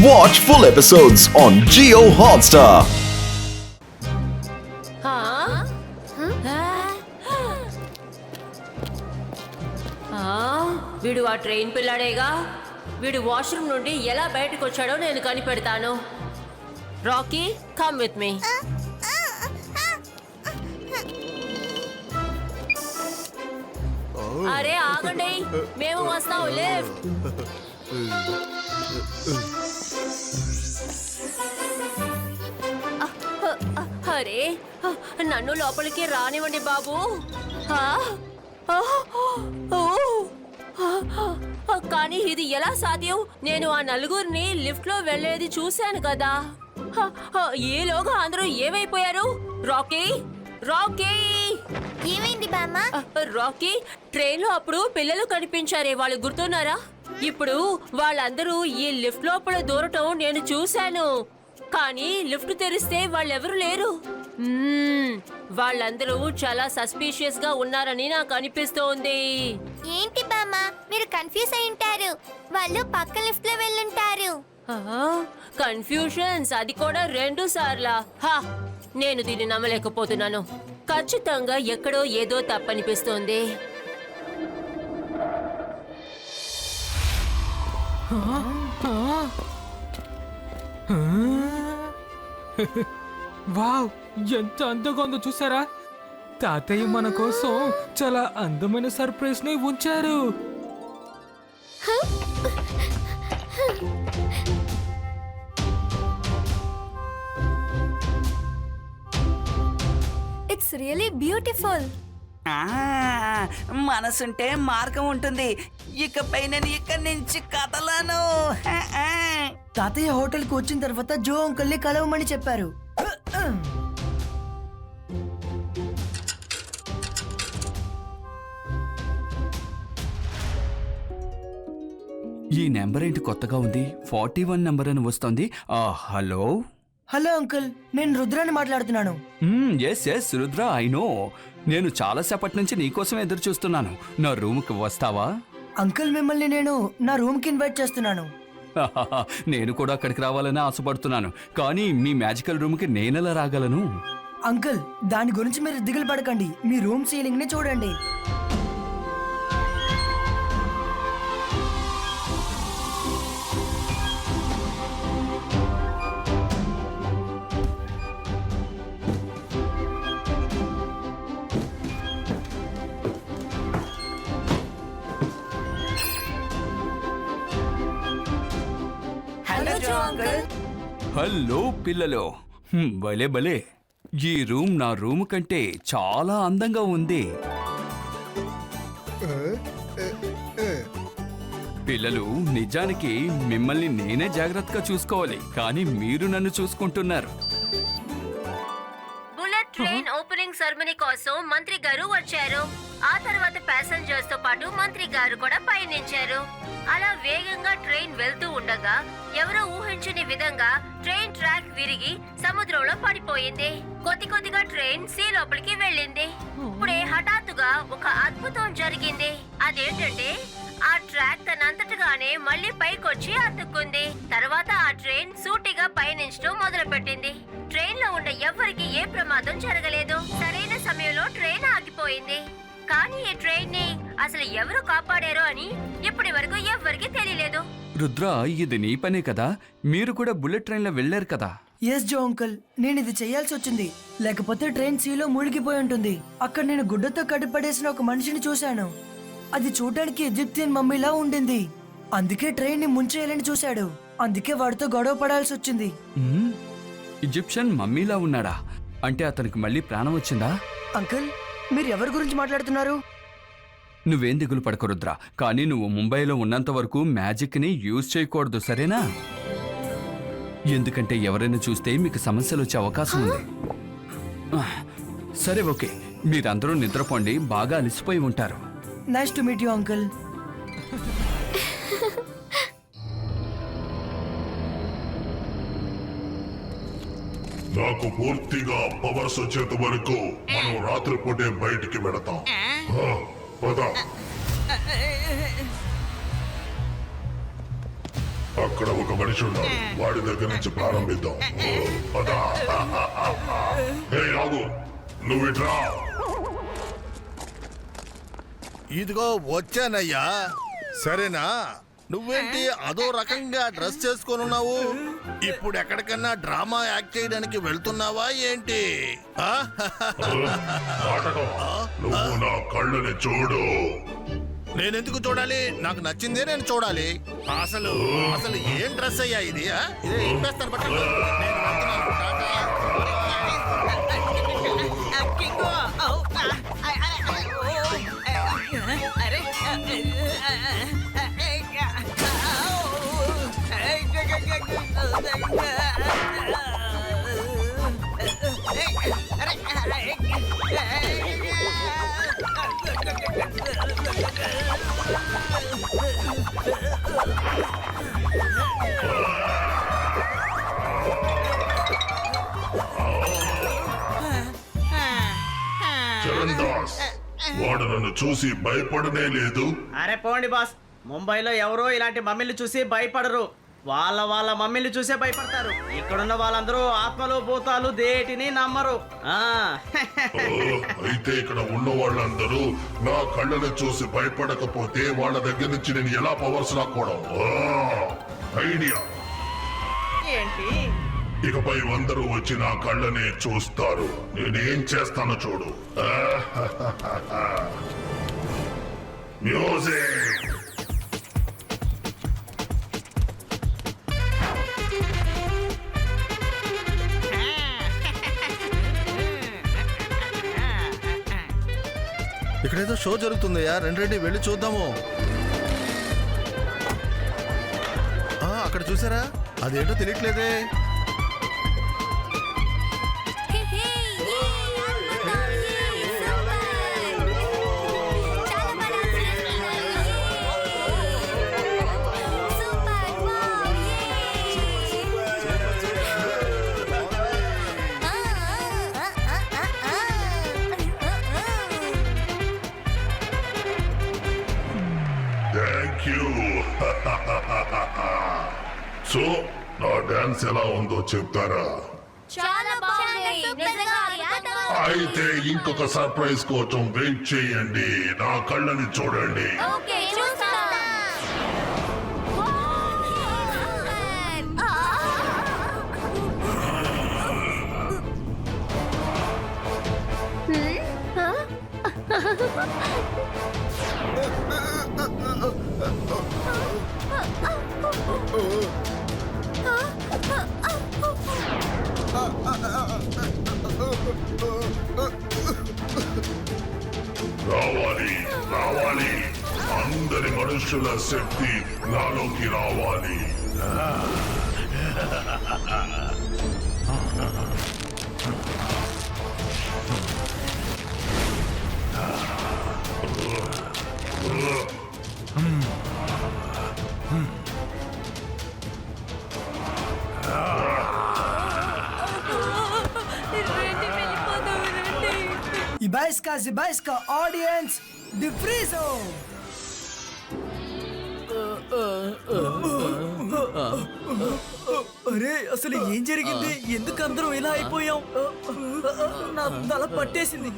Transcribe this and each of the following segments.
Watch full episodes on Geo Hotstar. ఆ, వీడు ఆ ట్రైన్ పిల్లాడేగా? వీడు వాష్రూమ్ నుండి ఎలా బయటకు వచ్చాడో నేను కనిపెడతాను. రాకీ కమ్ విత్ మీ అరే ఆగండి మేము వస్తాం లేఫ్ట్ అరే నన్ను లోపలికి రానివ్వండి బాబు. కానీ ఇది ఎలా సాధ్యం? నేను ఆ నలుగురిని లిఫ్ట్లో వెళ్ళేది చూశాను కదా. ఈలోగా అందరూ ఏమైపోయారు? Rocky Rocky. ఏమైంది బామ్మ? రాకీ ట్రైన్లో అప్పుడు పిల్లలు కనిపించారే వాళ్ళు గుర్తున్నారా? ఇప్పుడు వాళ్ళందరూ ఈ లిఫ్ట్ లోపల దూరటం నేను చూశాను. కానీ లిఫ్ట్ తెరిస్తే వాళ్ళెవరు లేరు. మ్మ్, వాళ్ళందరూ చాలా సస్పీషియస్గా ఉన్నారని నాకు అనిపిస్తోంది. ఏంటి బామ్మ? మీరు కన్ఫ్యూజ్ అయి ఉంటారు. వాళ్ళు పక్క లిఫ్ట్లో వెళ్ళుంటారు కన్ఫ్యూషన్స్. అది కూడా రెండు సార్లా. హా నేను దీన్ని నమ్మలేకపోతున్నాను. ఖచ్చితంగా ఎక్కడో ఏదో తప్పనిపిస్తోంది. వావ్ ఎంత అందంగా ఉందో చూసారా? తాతయ్య మన కోసం చాలా అందమైన సర్ప్రైజ్ని ఉంచారు. ఇట్స్ రియలీ బ్యూటిఫుల్ మనసుంటే మార్గం ఉంటుంది. ఇకపై నేను ఇక్కడి నుంచి కదలను. తాతయ్య హోటల్కి వచ్చిన తర్వాత జో అంకుల్ని కలవమని చెప్పారు. ఈ నెంబర్ ఏంటి కొత్తగా ఉంది? ఫార్టీ వన్ నెంబర్ అని వస్తుంది. ఆ, హలో? హలో అంకుల్ నేను రుద్రాని మాట్లాడుతున్నాను. Yes yes Rudra I know నేను చాలాసేపటి నుంచి నీకోసం ఎదురు చూస్తున్నాను. నా రూమ్కి వస్తావా? అంకుల్ మిమ్మల్ని నేను నా రూమ్కి ఇన్వైట్ చేస్తున్నాను. నేను కూడా అక్కడికి రావాలని ఆశపడుతున్నాను. కానీ మీ మ్యాజికల్ రూమ్కి నేనెలా రాగలను? అంకుల్ దాని గురించి మీరు దిగులు పడకండి. మీ రూమ్ సీలింగ్ని చూడండి. హలో పిల్లలు. భలే భలే. ఈ రూమ్ నా రూమ్ కంటే చాలా అందంగా ఉంది. పిల్లలు నిజానికి మిమ్మల్ని నేనే జాగ్రత్తగా చూసుకోవాలి కానీ మీరు నన్ను చూసుకుంటున్నారు. సెరమనీ కోసం మంత్రి గారు వచ్చారు. ఆ తర్వాత ప్యాసెంజర్స్తో పాటు మంత్రి గారు కూడా పయనించారు. అలా వేగంగా ట్రైన్ వెళ్తూ ఉండగా ఎవరో ఊహించని విధంగా ట్రైన్ ట్రాక్ విరిగి సముద్రంలో పడిపోయింది. కొద్ది కొద్దిగా ట్రైన్ సీ లోపలికి వెళ్ళింది. ఇప్పుడే హఠాత్తుగా ఒక అద్భుతం జరిగింది. అదేంటంటే ఆ ట్రాక్ తనంతటగానే మళ్ళీ పైకొచ్చి అతుక్కుంది. తర్వాత ఆ ట్రైన్ సూటిగా పయనించడం మొదలు పెట్టింది ట్రైన్లో ఉన్న ఎవ్వరికి ఏ ప్రమాదం జరగలేదు. సరైన సమయంలో ట్రైన్ ఆగిపోయింది. కానీ ఈ ట్రైన్ని అసలు ఎవరు కాపాడారో అని ఇప్పటి వరకు ఎవ్వరికి తెలియలేదు. రుద్ర ఇది నీ పనే కదా? మీరు కూడా బుల్లెట్ ట్రైన్లో వెళ్ళారు కదా? ఎస్ జో అంకుల్ నేను ఇది చేయాల్సి వచ్చింది. లేకపోతే ట్రైన్ సీలో మునిగిపోయి ఉంటుంది. అక్కడ నేను గుడ్డతో కట్టిపడేసిన ఒక మనిషిని చూశాను. అది చూడడానికి ఎజిప్తియన్ మమ్మీలా ఉండింది. అందుకే ట్రైన్ని ముంచేయాలని చూశాడు. అందుకే వాడితో గొడవ పడాల్సి వచ్చింది. ఈజిప్షియన్ మమ్మీలా ఉన్నాడా? అంటే అతనికి మళ్ళీ ప్రాణం వచ్చిందా? అంకుల్ మీరు ఎవరి గురించి మాట్లాడుతున్నారు? నువ్వేం దిగులు పడకు రుద్ర కానీ నువ్వు ముంబైలో ఉన్నంత వరకు మ్యాజిక్ని యూజ్ చేయకూడదు సరేనా? ఎందుకంటే ఎవరైనా చూస్తే మీకు సమస్యలు వచ్చే అవకాశం ఉంది. సరే ఓకే. మీరందరూ నిద్రపోండి. బాగా అలసిపోయి ఉంటారు. Nice to meet you uncle నాకు పూర్తిగా పవర్స్ వచ్చేంత వరకు మనం రాత్రిపూటే బయటికి వెళతాం. ఆ, పద. అక్కడ ఒక మనిషి ఉన్నాడు. వాడి దగ్గర నుంచి ప్రారంభిద్దాం. పదా. రాగు నువ్వు ఇట్రా ఇదిగో వచ్చానయ్యా. సరేనా? నువ్వేంటి అదో రకంగా డ్రెస్ చేసుకొని ఉన్నావు? ఇప్పుడు ఎక్కడికన్నా డ్రామా యాక్ట్ చేయడానికి వెళ్తున్నావా ఏంటి? నువ్వు నా కళ్ళని చూడు. నేనెందుకు చూడాలి? నాకు నచ్చిందే నేను చూడాలి. అసలు అసలు ఏం డ్రెస్ అయ్యా ఇది ఆ? ఇదే చరణ్ దాస్ వాడు నన్ను చూసి భయపడనే లేదు. అరే పోండి బాస్ ముంబైలో ఎవరో ఇలాంటి మమ్మీలు చూసి భయపడరు. వాళ్ళ వాళ్ళ మమ్మీలు చూసే భయపడతారు. ఇక్కడున్న వాళ్ళందరూ ఆత్మలు భూతాలు దేటిని నమ్మరు. ఆ. అయితే ఇక్కడ ఉన్న వాళ్ళందరూ నా కళ్ళని చూసి భయపడకపోతే వాళ్ళ దగ్గర నుంచి నేను ఎలా పవర్స్ లాక్కోవడం ఆ, ఐడియా. ఏంటి? ఇకపై అందరూ వచ్చి నా కళ్ళనే చూస్తారు. నేనేం చేస్తానో చూడు. మ్యూజిక్. ఇక్కడేదో షో జరుగుతుందయ్యా. రెండు రెండు వెళ్ళి చూద్దాము. ఆ, అక్కడ చూసారా? అదేంటో తెలియట్లేదే. సో నా డాన్స్ ఎలా ఉందో చెప్తారా? చాలా బాగుంది. నిజంగా అద్భుతం. అయితే ఇంకొక సర్ప్రైజ్ కోసం వెయిట్ చేయండి. నా కళ్ళని చూడండి. ఓకే చూస్తా. రావాలి అందరి మనుషుల శక్తి నాలోకి రావాలి ఇబాయిస్కా జిబాయిస్కా ఆడియన్స్ డిఫ్రీజో అరే అసలు ఏం జరిగింది? ఎందుకు అందరం ఇలా అయిపోయాం? నా తల పట్టేసింది.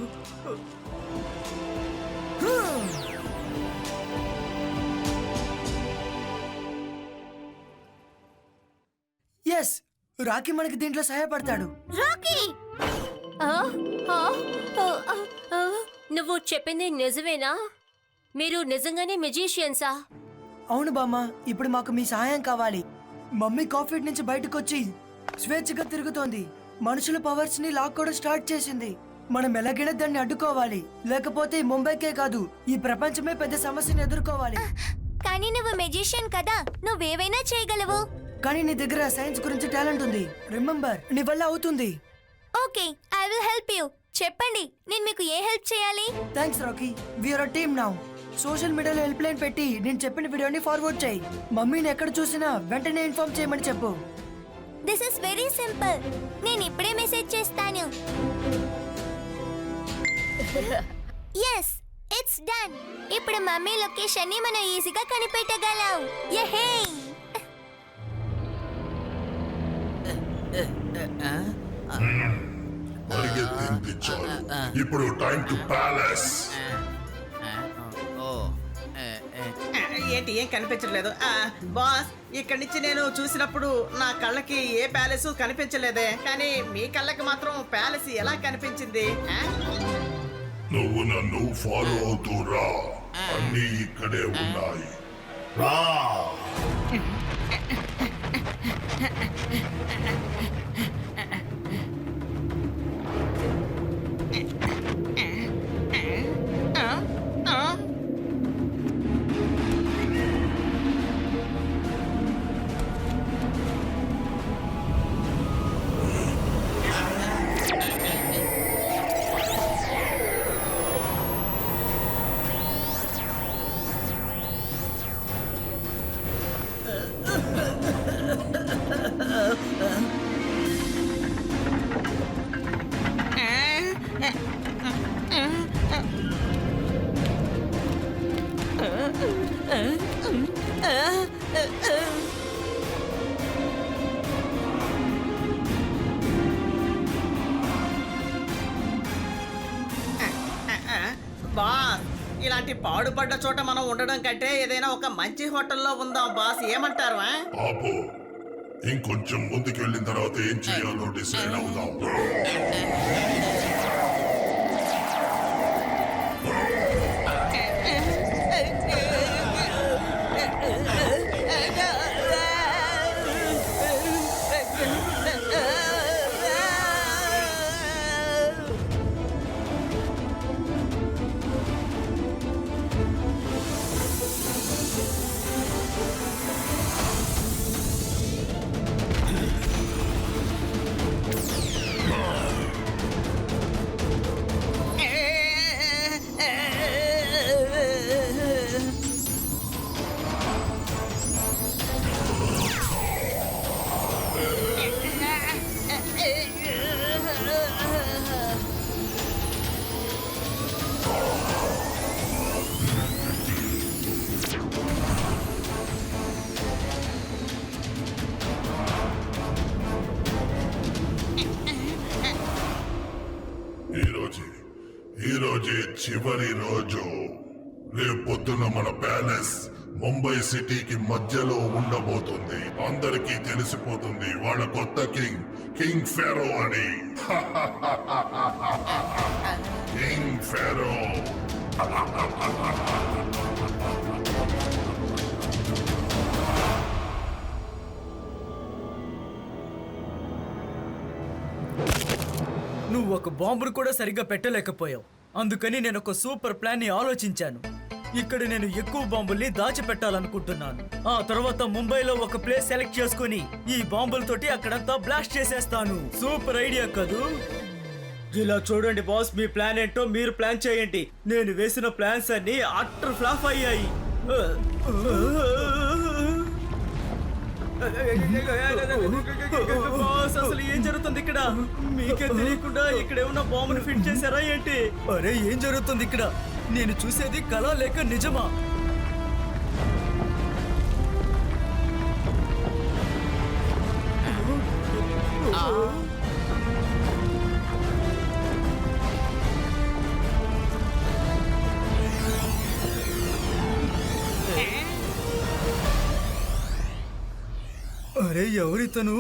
ఎస్ రాకీ మనకి దీంట్లో సహాయపడతాడు. రాకీ. నువ్వు చెప్పింది నిజమేనా? మీరు నిజంగానే మెజీషియన్సా అవును బామ్మ ఇప్పుడు మాకు మీ సహాయం కావాలి. మమ్మీ కాఫీ నుంచి బయటకు వచ్చి స్వేచ్ఛగా తిరుగుతోంది. మనుషుల పవర్స్ని లాక్కోవడం స్టార్ట్ చేసింది. మనం ఎలాగైనా దాన్ని అడ్డుకోవాలి. లేకపోతే ముంబైకే కాదు ఈ ప్రపంచమే పెద్ద సమస్యను ఎదుర్కోవాలి. కానీ నువ్వు మెజిషియన్ కదా నువ్వేవైనా చేయగలవు. కానీ నీ దగ్గర సైన్స్ గురించి టాలెంట్ ఉంది. రిమెంబర్ నీ వల్ల అవుతుంది. Okay I will help you. చెప్పండి నేను మీకు ఏ హెల్ప్ చేయాలి? Thanks Rocky we are team now social మీడియాలో హెల్ప్ లైన్ పెట్టి నేను చెప్పిన వీడియోని ఫార్వర్డ్ చేయి. మమ్మీని ఎక్కడ చూసినా వెంటనే ఇన్ఫార్మ్ చేయమని చెప్పు. దిస్ ఇస్ వెరీ సింపుల్ నేను ఇప్పుడే మెసేజ్ చేస్తాను. ఎస్ ఇట్స్ డన్ ఇప్పుడు మమ్మీ లొకేషన్ని మనం ఈజీగా కనిపెట్టగలం. యహే ah, ah, ah. ఇప్పుడు టైం టు ప్యాలెస్ ఏంటి? ఏం కనిపించట్లేదు. ఆ, బాస్ ఇక్కడి నుంచి నేను చూసినప్పుడు నా కళ్ళకి ఏ ప్యాలెస్ కనిపించలేదే. కానీ మీ కళ్ళకి మాత్రం ప్యాలెస్ ఎలా కనిపించింది? నువ్వు నన్ను ఫాలో అవుతూ రా అన్నీ ఇక్కడే ఉన్నాయి. రా. బాస్ ఇలాంటి పాడుపడ్డ చోట మనం ఉండడం కంటే ఏదైనా ఒక మంచి హోటల్లో ఉందాం బాస్. ఏమంటారు ఇంకొంచెం ముందుకు వెళ్ళిన తర్వాత ఏం చేయాలో డిసైడ్ అవుదాం. సిటీకి మధ్యలో ఉండబోతుంది. అందరికీ తెలిసిపోతుంది వాళ్ళ కొత్త కింగ్ కింగ్ ఫెరో అని. కింగ్ ఫెరో. నువ్వు ఒక బాంబును కూడా సరిగ్గా పెట్టలేకపోయావు. అందుకని నేను ఒక సూపర్ ప్లాన్ని ఆలోచించాను. ఇక్కడ నేను ఎక్కువ బాంబుల్ని దాచిపెట్టాలనుకుంటున్నాను. ఆ తర్వాత ముంబైలో ఒక ప్లేస్ సెలెక్ట్ చేసుకుని ఈ బాంబులతోటి అక్కడంతా బ్లాస్ట్ చేసేస్తాను. సూపర్ ఐడియా కదూ? ఇలా చూడండి బాస్ మీ ప్లాన్ ఏంటో మీరు ప్లాన్ చేయండి. నేను వేసిన ప్లాన్స్ అన్ని అట్టర్ ఫ్లాప్ అయ్యాయి. బాస్ అసలు ఏం జరుగుతుంది ఇక్కడ? మీకే తెలియకుండా ఇక్కడ ఏమన్నా బాంబుని ఫిట్ చేశారా ఏంటి? అరే ఏం జరుగుతుంది ఇక్కడ? నేను చూసేది కళ లేక నిజమా? అరే ఎవరితను?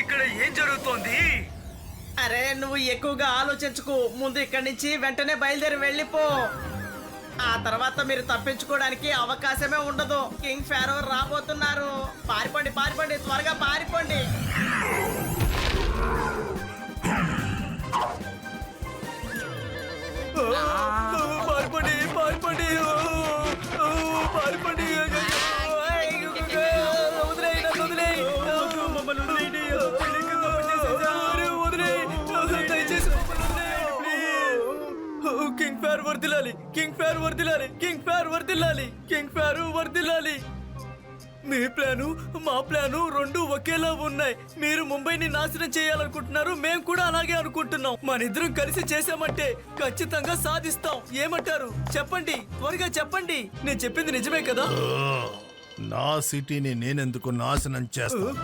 ఇక్కడ ఏం జరుగుతోంది? అరే నువ్వు ఎక్కువగా ఆలోచించుకు. ముందు ఇక్కడి నుంచి వెంటనే బయలుదేరి వెళ్ళిపో. ఆ తర్వాత మీరు తప్పించుకోవడానికి అవకాశమే ఉండదు. కింగ్ ఫారో రాబోతున్నారు. పారిపోండి పారిపోండి త్వరగా పారిపోండి. పారిపోండి పారిపోండి. పారిపోండి. కింగ్ ఫేర్ వర్దిలాలి కింగ్ ఫేర్ వర్దిలాలి కింగ్ ఫేర్ వర్దిలాలి కింగ్ ఫేర్ వర్దిలాలి మీ ప్లాను మా ప్లాను రెండు ఒకేలా ఉన్నాయి. మీరు ముంబైని నాశనం చేయాలనుకుంటున్నారు మేము కూడా అలాగే అనుకుంటున్నాం. మన ఇద్దరం కలిసి చేసామంటే ఖచ్చితంగా సాధిస్తాం. ఏమంటారు? చెప్పండి త్వరగా చెప్పండి. నేను చెప్పింది నిజమే కదా? నా సిటీని నేనెందుకు నాశనం చేస్తాను?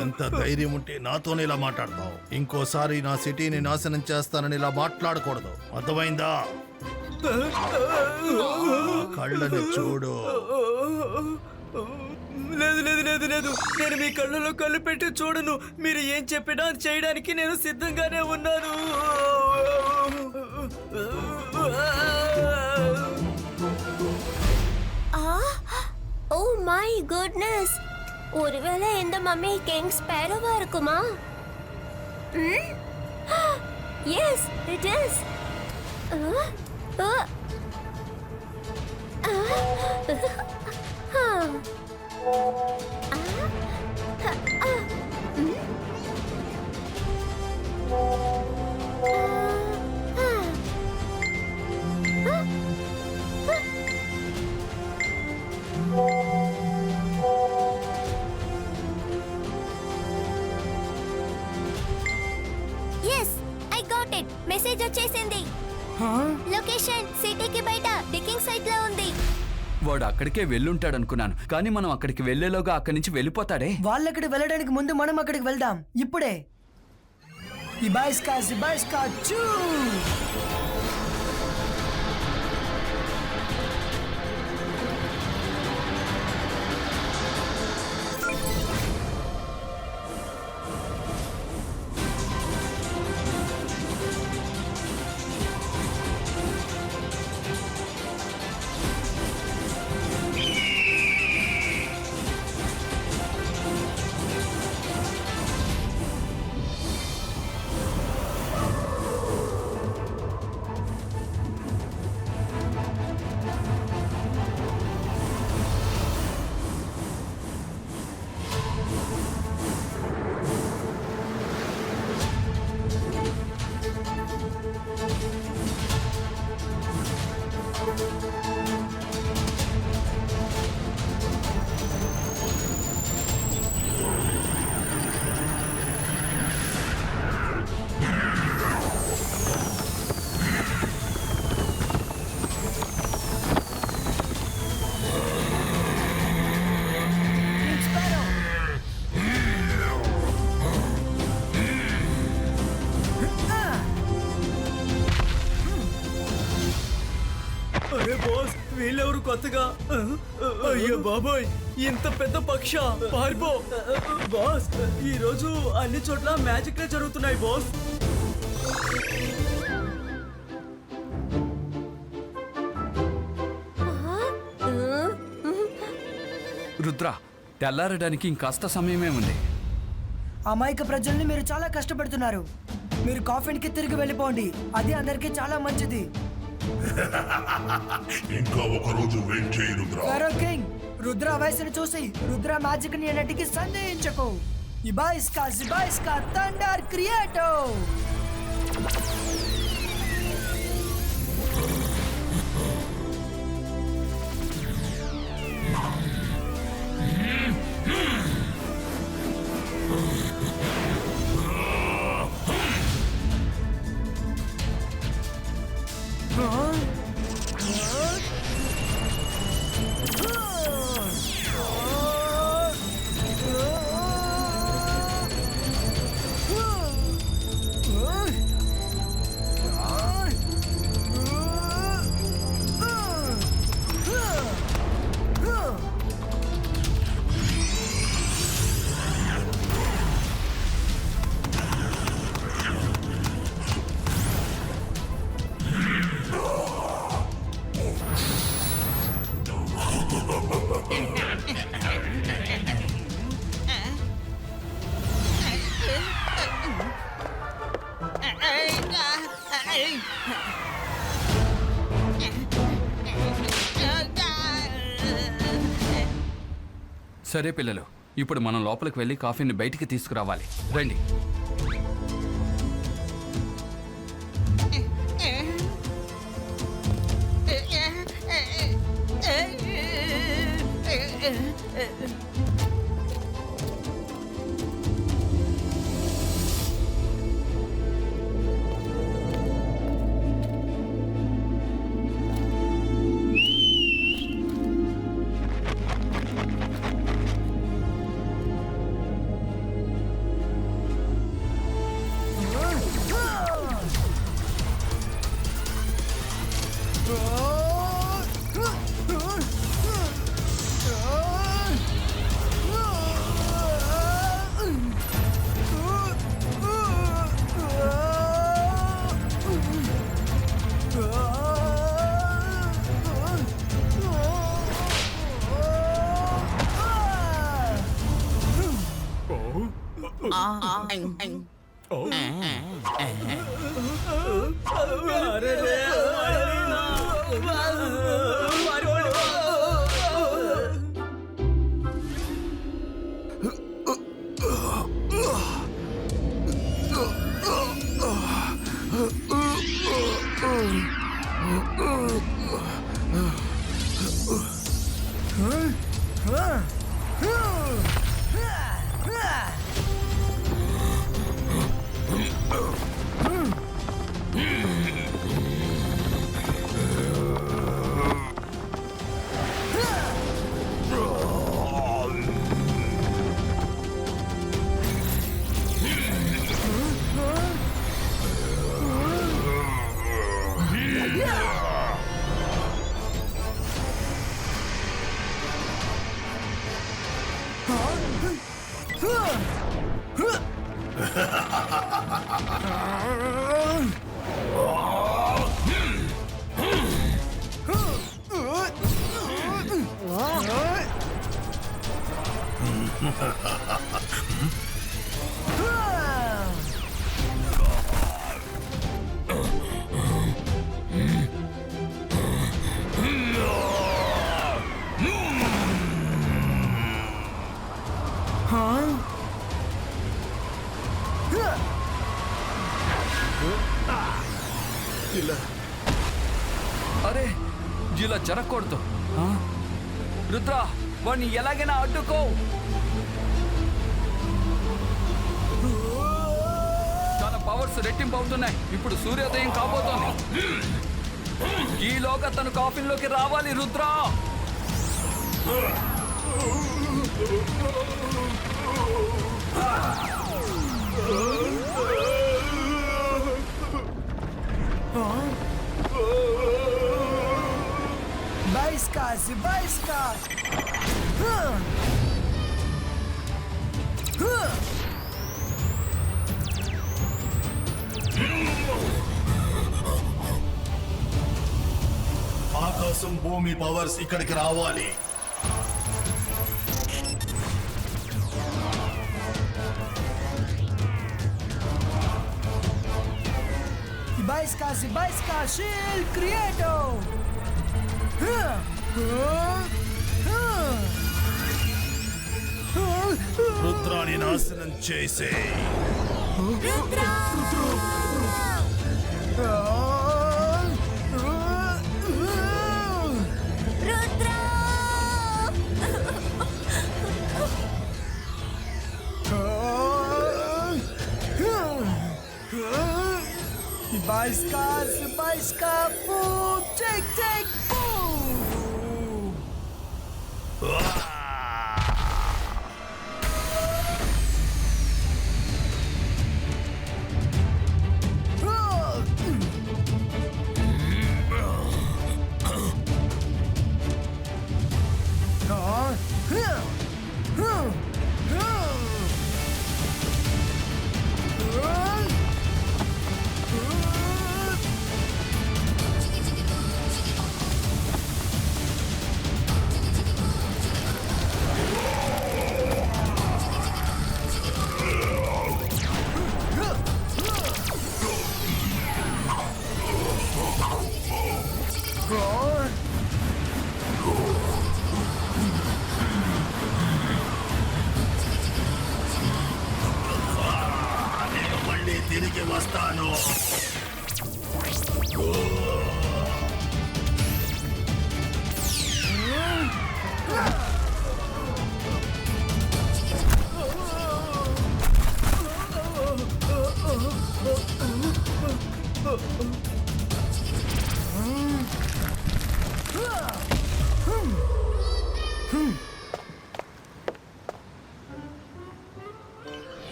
ఎంత ధైర్యం ఉంటే నాతోనే ఇలా మాట్లాడతావు. ఇంకోసారి నా సిటీని నాశనం చేస్తానని ఇలా మాట్లాడకూడదు. అర్థమైందా? కళ్ళని చూడు. లేదు లేదు లేదు లేదు. నేను మీ కళ్ళలో కళ్ళు పెట్టి చూడను. మీరు ఏం చెప్పినా చేయడానికి నేను సిద్ధంగానే ఉన్నాను. ஓ மை குட்னஸ் ஒருவேளை இந்த மம்மி கிங் ஸ்பேரோவா இருக்குமா? எஸ் இட் இஸ் ஆ వచ్చేసింది. లొకేషన్ సిటీకి బయట డికింగ్ సైట్లో ఉంది. వాడు అక్కడికే వెళ్ళుంటాడు అనుకున్నాను కానీ మనం అక్కడికి వెళ్ళేలోగా అక్కడి నుంచి వెళ్ళిపోతాడే. వాళ్ళక్కడికి వెళ్ళడానికి ముందు మనం అక్కడికి వెళ్దాం. ఇప్పుడే. ఇబాయిస్కా సిబాయిస్కా చూ! కొత్తగా. అయ్యో బాబోయ్ ఇంత పెద్ద పక్ష. పారిపో. బాస్ ఈ రోజు అన్ని చోట్ల మ్యాజిక్ జరుగుతున్నాయి బాస్. రుద్ర తెల్లారడానికి ఇంకాస్త సమయమే ఉంది. అమాయక ప్రజల్ని మీరు చాలా కష్టపెడుతున్నారు. మీరు కాఫీన్కి తిరిగి వెళ్ళిపోండి. అది అందరికీ చాలా మంచిది. ఇంకా ఒక రోజు వెయిట్ చేయి రుద్ర. ఫెరో కింగ్ రుద్ర వయసును చూసి రుద్ర మ్యాజిక్ని అన్నిటికీ సందేహించకు. ఇబాయిస్కా జిబాయిస్కా థండర్ క్రియేటో! సరే పిల్లలు ఇప్పుడు మనం లోపలికి వెళ్ళి కాఫీని బయటికి తీసుకురావాలి. రండి. and, and అరే ఇలా జరగకూడదు. రుద్ర వాడిని ఎలాగైనా అడ్డుకో. తన పవర్స్ రెట్టింపు అవుతున్నాయి. ఇప్పుడు సూర్యోదయం కాబోతోంది. ఈలోగా తను కాఫీలోకి రావాలి Rudra. Bajska, si bajska! Huh. Huh. ఆకాశం భూమి పవర్స్ ఇక్కడికి రావాలి Bajska, si bajska, shield creator! రుద్రాన్ని నాశనం చేసే Bajska, si bajska, boom, take, take, నేను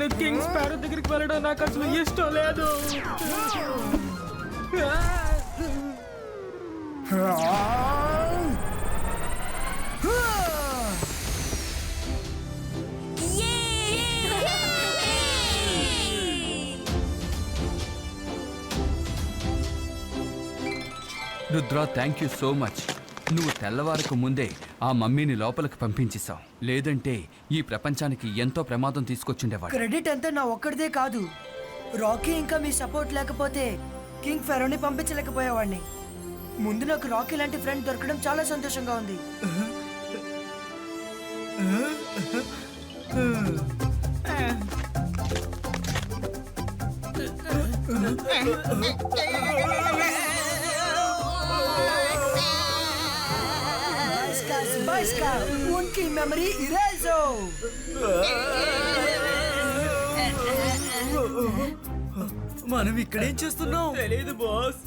నేను కింగ్స్ పేర దగ్గరికి వెళ్ళడం నాకు అసలు ఇష్టం లేదు. Rudra thank you so much నువ్వు తెల్లవారకు ముందే ఆ మమ్మీని లోపలికి పంపించేశావు. లేదంటే ఈ ప్రపంచానికి ఎంతో ప్రమాదం తీసుకొచ్చుండేవాడు. క్రెడిట్ అంతా నా ఒక్కడిదే కాదు. రాకీ ఇంకా మీ సపోర్ట్ లేకపోతే కింగ్ ఫెరోని పంపించలేకపోయేవాడిని. ముందు నాకు రాకీ లాంటి ఫ్రెండ్ దొరకడం చాలా సంతోషంగా ఉంది. बाइस्का उनकी मेमोरी इरेज हो మనం ఇక్కడేం చేస్తున్నాం తెలియదు బాస్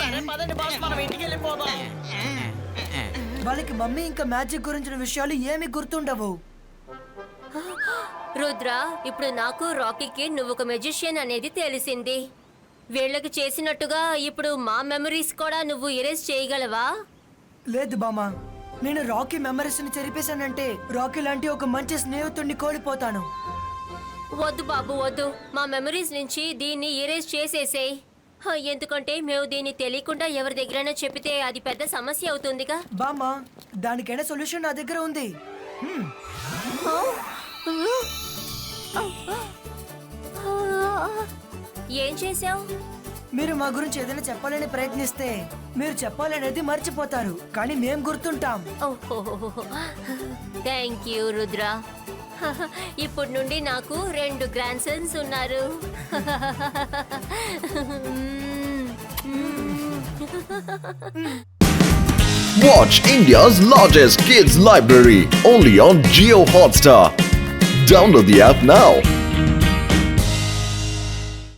సరే పదండి బాస్ మనం ఇంటికి వెళ్ళిపోదాం వాళ్ళకి మమ్మీ ఇంకా మ్యాజిక్ గురించిన విషయాలు ఏమి గుర్తుండవు రుద్ర ఇప్పుడు నాకు రాకీకి నువ్వు ఒక మెజిషియన్ అనేది తెలిసింది వీళ్ళకి చేసినట్టుగా ఇప్పుడు మా మెమరీస్ కూడా నువ్వు ఎరేజ్ చేయగలవా లేదు బామా నేను రాకీ మెమరీస్ని చెరిపేశానంటే రాకీ లాంటి ఒక మంచి స్నేహితుడిని కోల్పోతాను. వద్దు బాబు వద్దు. మా మెమరీస్ నుంచి దీన్ని ఎరేజ్ చేసేసేయ్. హ, ఎందుకంటే మేము దీన్ని తెలియకుండా ఎవరి దగ్గరైనా చెప్తే అది పెద్ద సమస్య అవుతుందిగా. బామా దానికైనా సొల్యూషన్ నా దగ్గర ఉంది. ఏం చేసావు మీరు మా గురించి ఏదైనా చెప్పాలని ప్రయత్నిస్తే మీరు చెప్పాలనేది మర్చిపోతారు కానీ మేం గుర్తుంటాం థ్యాంక్ యూ రుద్ర ఇప్పుడు నుండి నాకు రెండు గ్రాండ్ సన్స్ ఉన్నారు Watch India's largest kids library only on Geo Hotstar. Download the app now.